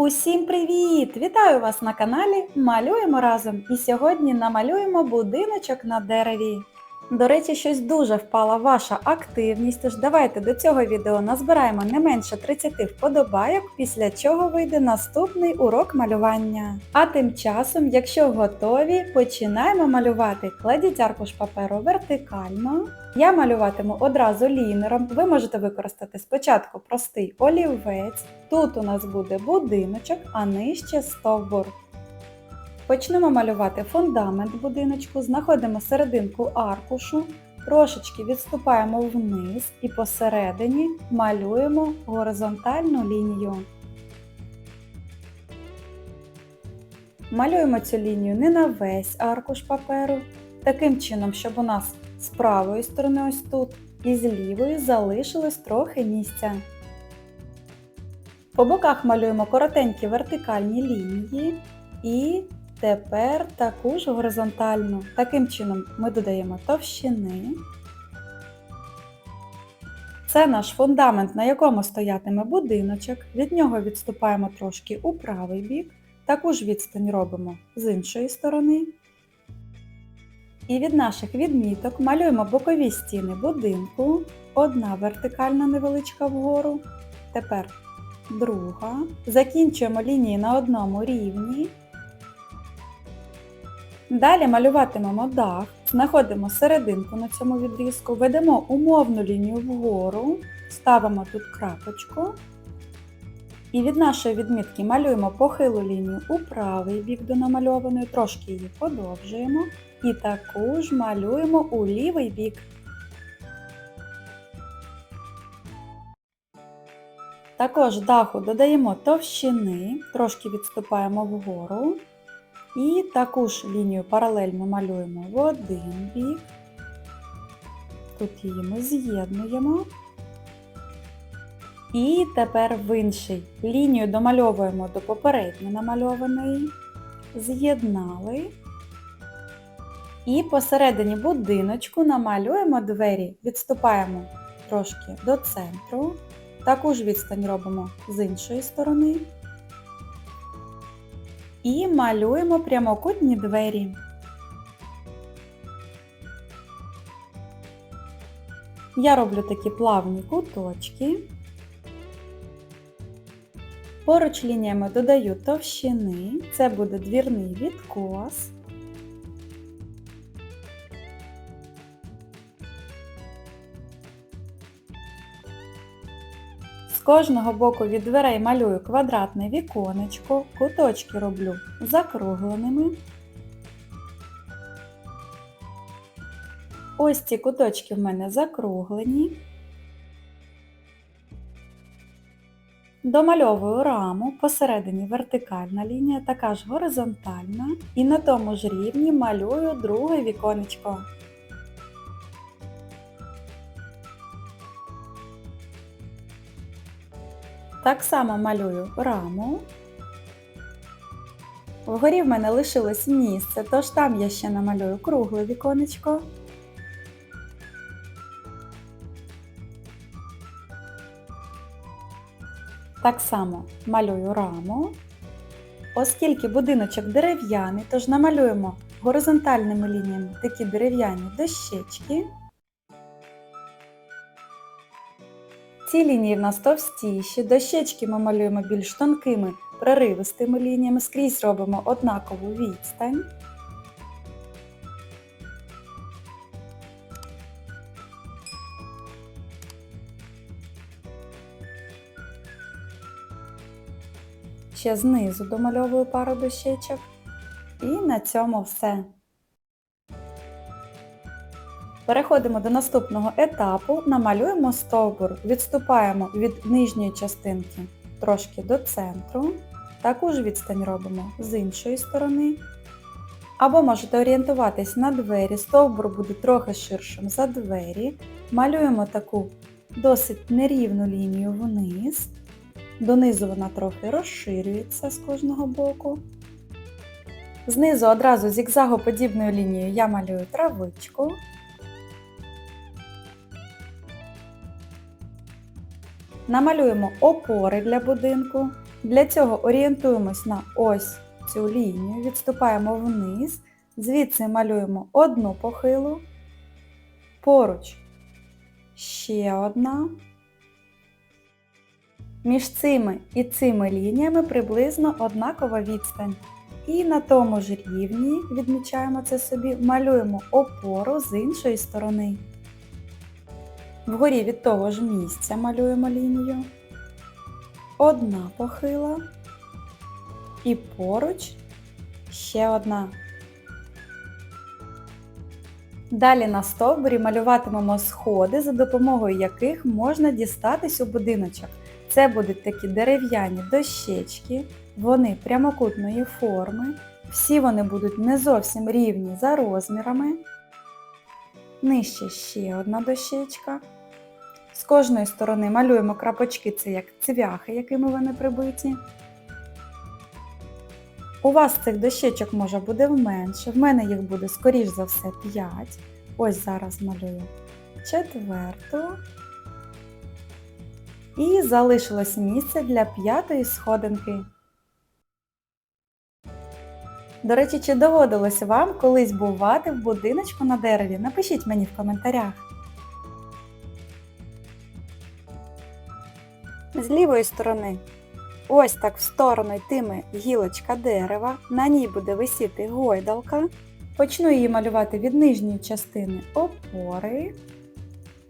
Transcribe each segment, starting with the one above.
Усім привіт! Вітаю вас на каналі Малюємо разом. І сьогодні намалюємо будиночок на дереві. До речі, щось дуже впала ваша активність, тож давайте до цього відео назбираємо не менше 30 вподобайок, після чого вийде наступний урок малювання. А тим часом, якщо готові, починаємо малювати. Кладіть аркуш паперу вертикально. Я малюватиму одразу лінером. Ви можете використати спочатку простий олівець. Тут у нас буде будиночок, а нижче стовбур. Почнемо малювати фундамент будиночку, знаходимо серединку аркушу, трошечки відступаємо вниз і посередині малюємо горизонтальну лінію. Малюємо цю лінію не на весь аркуш паперу, таким чином, щоб у нас з правої сторони ось тут і з лівої залишилось трохи місця. По боках малюємо коротенькі вертикальні лінії і тепер таку ж горизонтальну. Таким чином ми додаємо товщини. Це наш фундамент, на якому стоятиме будиночок. Від нього відступаємо трошки у правий бік. Таку ж відстань робимо з іншої сторони. І від наших відміток малюємо бокові стіни будинку. Одна вертикальна невеличка вгору. Тепер друга. Закінчуємо лінії на одному рівні. Далі малюватимемо дах, знаходимо серединку на цьому відрізку, ведемо умовну лінію вгору, ставимо тут крапочку. І від нашої відмітки малюємо похилу лінію у правий бік до намальованої, трошки її подовжуємо. І таку ж малюємо у лівий бік. Також даху додаємо товщини, трошки відступаємо вгору. І таку ж лінію паралель ми малюємо в один бік. Тут її ми з'єднуємо. І тепер в інший. Лінію домальовуємо до попередньо намальованої. З'єднали. І посередині будиночку намалюємо двері, відступаємо трошки до центру. Таку ж відстань робимо з іншої сторони. І малюємо прямокутні двері. Я роблю такі плавні куточки. Поруч лініями додаю товщини, це буде двірний відкос. З кожного боку від дверей малюю квадратне віконечко, куточки роблю закругленими. Ось ці куточки в мене закруглені. Домальовую раму, посередині вертикальна лінія, така ж горизонтальна, і на тому ж рівні малюю друге віконечко. Так само малюю раму. Вгорі в мене лишилось місце, тож там я ще намалюю кругле віконечко. Так само малюю раму. Оскільки будиночок дерев'яний, тож намалюємо горизонтальними лініями такі дерев'яні дощечки. Ці лінії в нас товстіші, дощечки ми малюємо більш тонкими проривистими лініями, скрізь робимо однакову відстань. Ще знизу домальовую пару дощечок. І на цьому все. Переходимо до наступного етапу, намалюємо стовбур, відступаємо від нижньої частинки трошки до центру. Таку ж відстань робимо з іншої сторони. Або можете орієнтуватись на двері, стовбур буде трохи ширшим за двері. Малюємо таку досить нерівну лінію вниз. Донизу вона трохи розширюється з кожного боку. Знизу одразу зігзагоподібною лінією я малюю травичку. Намалюємо опори для будинку. Для цього орієнтуємось на ось цю лінію, відступаємо вниз, звідси малюємо одну похилу, поруч ще одна. Між цими і цими лініями приблизно однакова відстань. І на тому ж рівні, відмічаємо це собі, малюємо опору з іншої сторони. Вгорі від того ж місця малюємо лінію. Одна похила. І поруч ще одна. Далі на стовбурі малюватимемо сходи, за допомогою яких можна дістатись у будиночок. Це будуть такі дерев'яні дощечки, вони прямокутної форми. Всі вони будуть не зовсім рівні за розмірами. Нижче ще одна дощечка. З кожної сторони малюємо крапочки, це як цвяхи, якими вони прибиті. У вас цих дощечок може буде менше, в мене їх буде скоріш за все 5. Ось зараз малюю четверту. І залишилось місце для п'ятої сходинки. До речі, чи доводилось вам колись бувати в будиночку на дереві? Напишіть мені в коментарях. З лівої сторони ось так в сторону йтиме гілочка дерева, на ній буде висіти гойдалка. Почну її малювати від нижньої частини опори.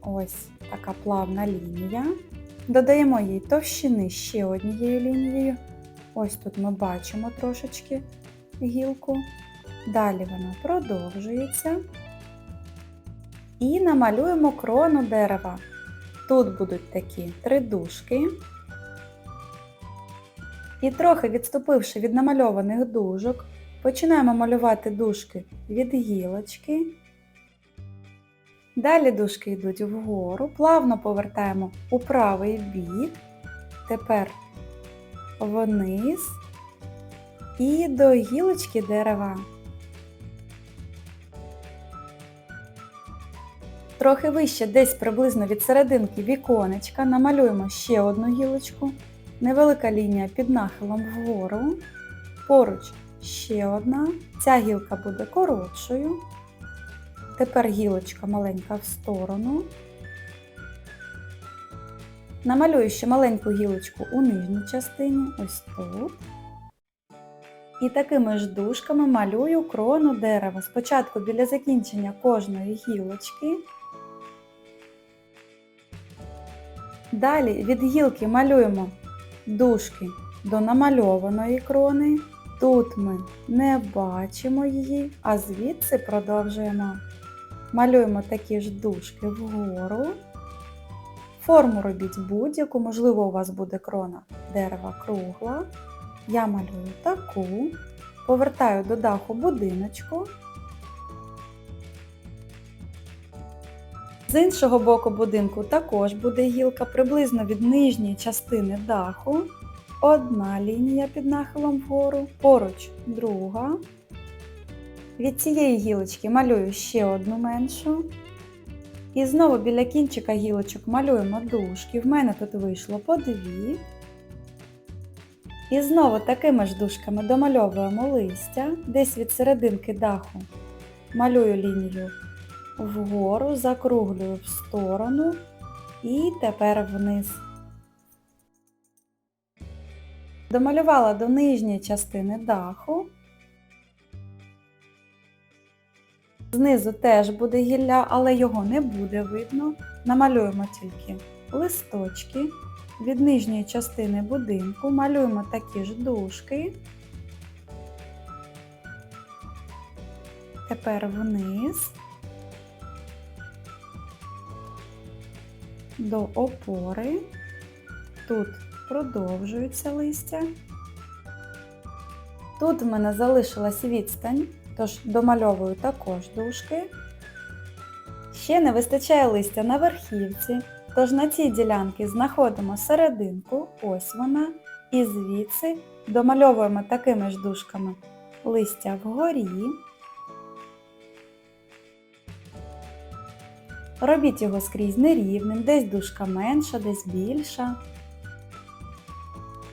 Ось така плавна лінія. Додаємо їй товщини ще однією лінією. Ось тут ми бачимо трошечки гілку. Далі вона продовжується. І намалюємо крону дерева. Тут будуть такі три дужки. І трохи відступивши від намальованих дужок, починаємо малювати дужки від гілочки. Далі дужки йдуть вгору, плавно повертаємо у правий бік, тепер вниз і до гілочки дерева. Трохи вище, десь приблизно від серединки віконечка, намалюємо ще одну гілочку, невелика лінія під нахилом вгору, поруч ще одна, ця гілка буде коротшою. Тепер гілочка маленька в сторону. Намалюю ще маленьку гілочку у нижній частині, ось тут. І такими ж дужками малюю крону дерева. Спочатку біля закінчення кожної гілочки. Далі від гілки малюємо дужки до намальованої крони. Тут ми не бачимо її, а звідси продовжуємо. Малюємо такі ж дужки вгору. Форму робіть будь-яку, можливо, у вас буде крона дерева кругла. Я малюю таку, повертаю до даху будиночку. З іншого боку будинку також буде гілка приблизно від нижньої частини даху. Одна лінія під нахилом вгору, поруч друга. Від цієї гілочки малюю ще одну меншу. І знову біля кінчика гілочок малюємо дужки. В мене тут вийшло по дві. І знову такими ж дужками домальовуємо листя, десь від серединки даху. Малюю лінію вгору, закруглюю в сторону і тепер вниз. Домалювала до нижньої частини даху. Знизу теж буде гілля, але його не буде видно. Намалюємо тільки листочки. Від нижньої частини будинку малюємо такі ж дужки. Тепер вниз до опори. Тут продовжується листя. Тут в мене залишилась відстань, тож домальовую також дужки. Ще не вистачає листя на верхівці, тож на цій ділянці знаходимо серединку, ось вона, і звідси домальовуємо такими ж дужками листя вгорі. Робіть його скрізь нерівним, десь дужка менша, десь більша.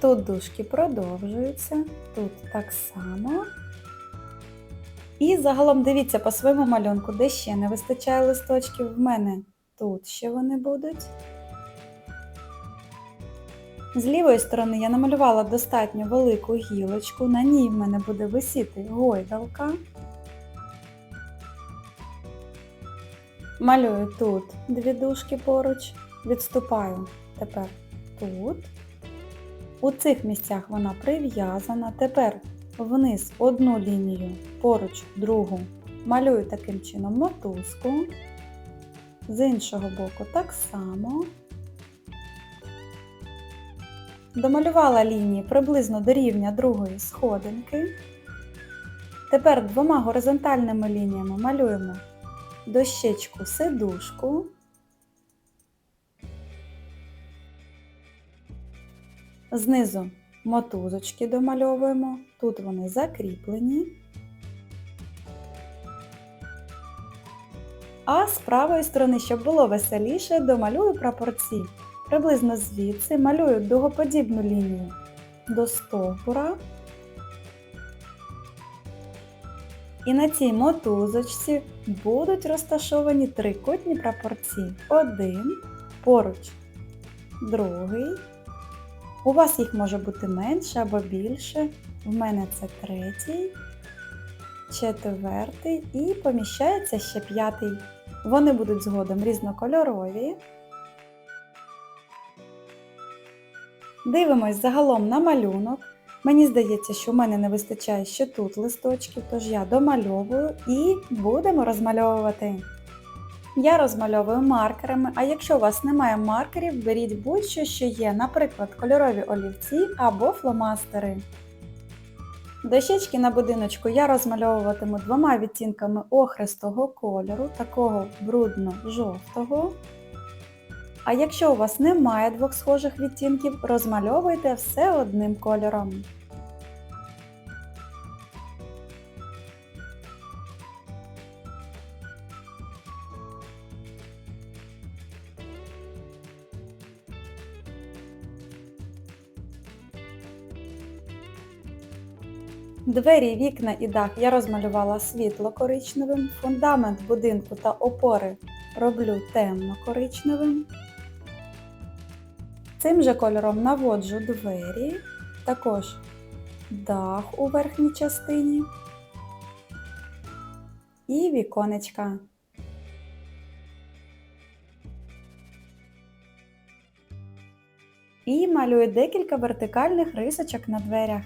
Тут дужки продовжуються, тут так само. І загалом дивіться по своєму малюнку, де ще не вистачає листочків. В мене тут ще вони будуть. З лівої сторони я намалювала достатньо велику гілочку, на ній в мене буде висіти гойдалка. Малюю тут дві дужки поруч, відступаю тепер тут. У цих місцях вона прив'язана. Тепер вниз одну лінію, поруч другу. Малюю таким чином мотузку. З іншого боку так само. Домалювала лінії приблизно до рівня другої сходинки. Тепер двома горизонтальними лініями малюємо дощечку сидушку. Знизу мотузочки домальовуємо, тут вони закріплені. А з правої сторони, щоб було веселіше, домалюю прапорці. Приблизно звідси малюю дугоподібну лінію до стовбура. І на цій мотузочці будуть розташовані трикутні прапорці. Один, поруч, другий. У вас їх може бути менше або більше. В мене це третій, четвертий і поміщається ще п'ятий. Вони будуть згодом різнокольорові. Дивимось загалом на малюнок. Мені здається, що в мене не вистачає ще тут листочків, тож я домальовую і будемо розмальовувати. Я розмальовую маркерами, а якщо у вас немає маркерів, беріть будь-що, що є, наприклад, кольорові олівці або фломастери. Дощечки на будиночку я розмальовуватиму двома відтінками охристого кольору, такого брудно-жовтого. А якщо у вас немає двох схожих відтінків, розмальовуйте все одним кольором. Двері, вікна і дах я розмалювала світло-коричневим, фундамент будинку та опори роблю темно-коричневим. Цим же кольором наводжу двері, також дах у верхній частині і віконечка. І малюю декілька вертикальних рисочок на дверях.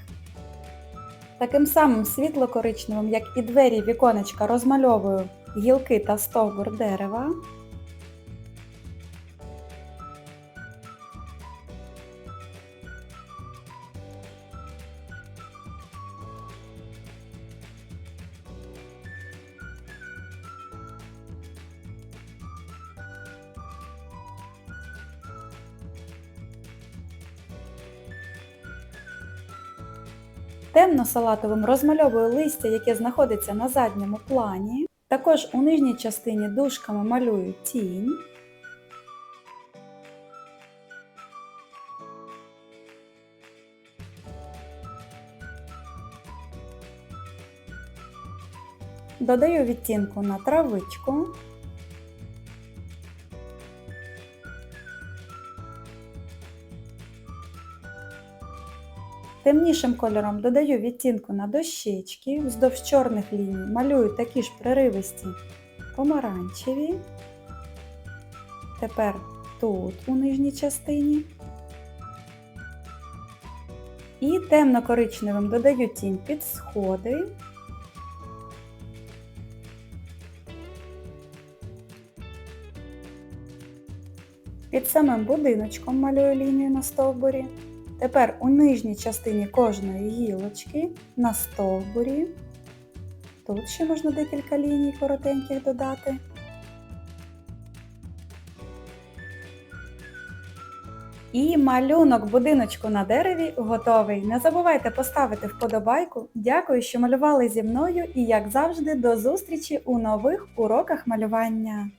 Таким самим світло-коричневим, як і двері віконечка, розмальовую гілки та стовбур дерева. Темно-салатовим розмальовую листя, яке знаходиться на задньому плані. Також у нижній частині дужками малюю тінь. Додаю відтінку на травичку. Темнішим кольором додаю відтінку на дощечки, вздовж чорних ліній малюю такі ж приривисті помаранчеві. Тепер тут у нижній частині. І темно-коричневим додаю тінь під сходи. Під самим будиночком малюю лінію на стовбурі. Тепер у нижній частині кожної гілочки на стовбурі. Тут ще можна декілька ліній коротеньких додати. І малюнок будиночку на дереві готовий. Не забувайте поставити вподобайку. Дякую, що малювали зі мною і, як завжди, до зустрічі у нових уроках малювання.